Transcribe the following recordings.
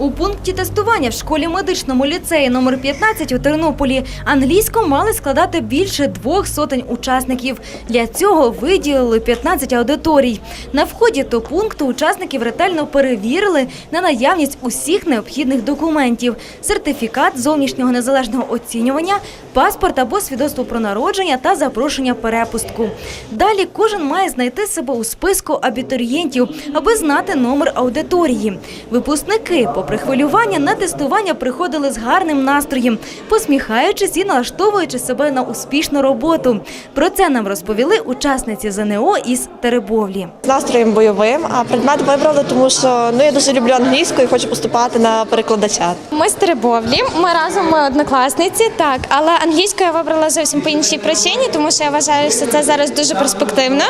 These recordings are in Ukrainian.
У пункті тестування в школі медичному ліцеї номер 15 у Тернополі англійську мали складати більше двох сотень учасників. Для цього виділили 15 аудиторій. На вході до пункту учасників ретельно перевірили на наявність усіх необхідних документів: сертифікат зовнішнього незалежного оцінювання, паспорт або свідоцтво про народження та запрошення перепустку. Далі кожен має знайти себе у списку абітурієнтів, аби знати номер аудиторії. Випускники, попри хвилювання, на тестування приходили з гарним настроєм, посміхаючись і налаштовуючи себе на успішну роботу. Про це нам розповіли учасниці ЗНО із Теребовлі. З настроєм бойовим, а предмет вибрали, тому що ну я дуже люблю англійську і хочу поступати на перекладача. Ми з Теребовлі, ми разом ми однокласниці, так, але англійську я вибрала зовсім по іншій причині, тому що я вважаю, що це зараз дуже перспективно.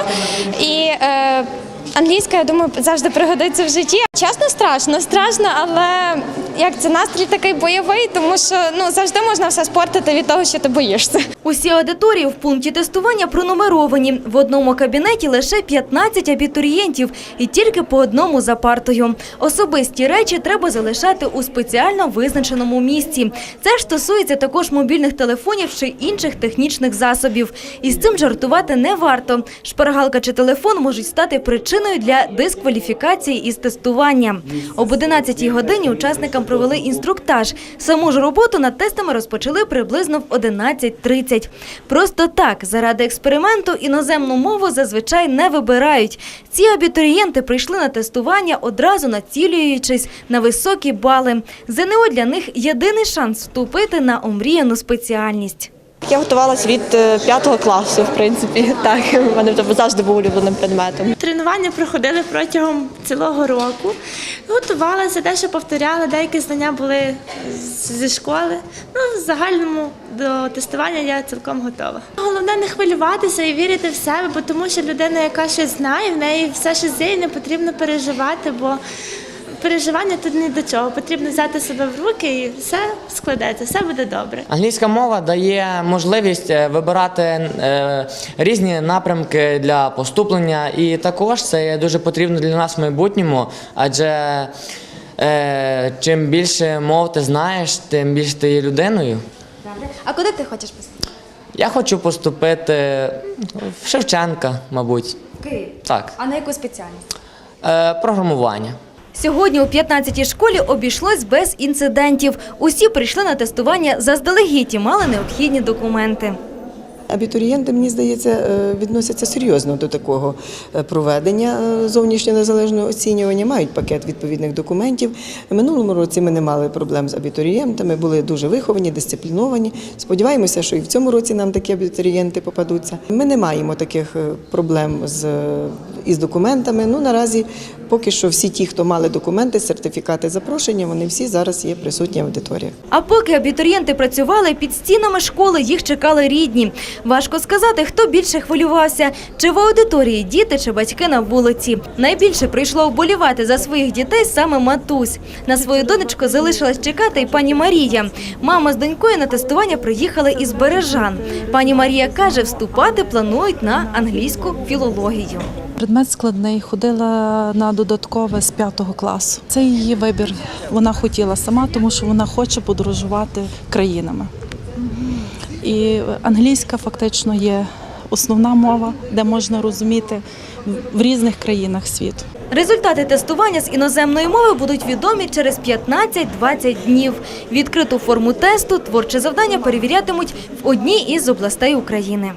І е, англійська, я думаю, завжди пригодиться в житті. Чесно, страшно, страшно, але як це настрій такий бойовий, тому що ну завжди можна все спортити від того, що ти боїшся. Усі аудиторії в пункті тестування пронумеровані. В одному кабінеті лише 15 абітурієнтів і тільки по одному за партою. Особисті речі треба залишати у спеціально визначеному місці. Це ж стосується також мобільних телефонів чи інших технічних засобів. І з цим жартувати не варто. Шпаргалка чи телефон можуть стати причиною для дискваліфікації із тестування. Об 11 годині учасникам провели інструктаж. Саму ж роботу над тестами розпочали приблизно в 11.30. Просто так, заради експерименту, іноземну мову зазвичай не вибирають. Ці абітурієнти прийшли на тестування одразу націлюючись на високі бали. ЗНО для них єдиний шанс вступити на омріяну спеціальність. Я готувалась від е, п'ятого класу, в принципі. Так, в мене вже завжди був улюбленим предметом. Тренування проходили протягом цілого року. Готувалася, дещо повторяла, деякі знання були зі школи. Ну, в загальному до тестування я цілком готова. Головне не хвилюватися і вірити в себе, бо тому що людина, яка щось знає, в неї все щось є, і не потрібно переживати, бо переживання тут ні до чого. Потрібно взяти себе в руки і все складеться, все буде добре. Англійська мова дає можливість е, вибирати е, різні напрямки для поступлення, і також це є дуже потрібно для нас в майбутньому, адже е, чим більше мов ти знаєш, тим більше ти є людиною. А куди ти хочеш поступити? Я хочу поступити в Шевченка, мабуть. Київ. Так, А на яку спеціальність? е, програмування. Сьогодні у 15-й школі обійшлось без інцидентів. Усі прийшли на тестування заздалегідь і мали необхідні документи. Абітурієнти, мені здається, е, відносяться серйозно до такого е, проведення е, зовнішнього незалежного оцінювання, мають пакет відповідних документів. Минулому році ми не мали проблем з абітурієнтами, були дуже виховані, дисципліновані. Сподіваємося, що і в цьому році нам такі абітурієнти попадуться. Ми не маємо таких проблем з, із документами. Ну наразі поки що всі ті, хто мали документи, сертифікати запрошення, вони всі зараз є присутні в аудиторіях. А поки абітурієнти працювали під стінами школи, їх чекали рідні. Важко сказати, хто більше хвилювався, чи в аудиторії діти, чи батьки на вулиці. Найбільше прийшло вболівати за своїх дітей саме матусь. На свою донечку залишилась чекати і пані Марія. Мама з донькою на тестування приїхали із Бережан. Пані Марія каже, вступати планують на англійську філологію. Предмет складний, ходила на додаткове з п'ятого класу. Це її вибір. Вона хотіла сама, тому що вона хоче подорожувати країнами. І англійська фактично є основна мова, де можна розуміти в різних країнах світу. Результати тестування з іноземної мови будуть відомі через 15-20 днів. Відкриту форму тесту творче завдання перевірятимуть в одній із областей України.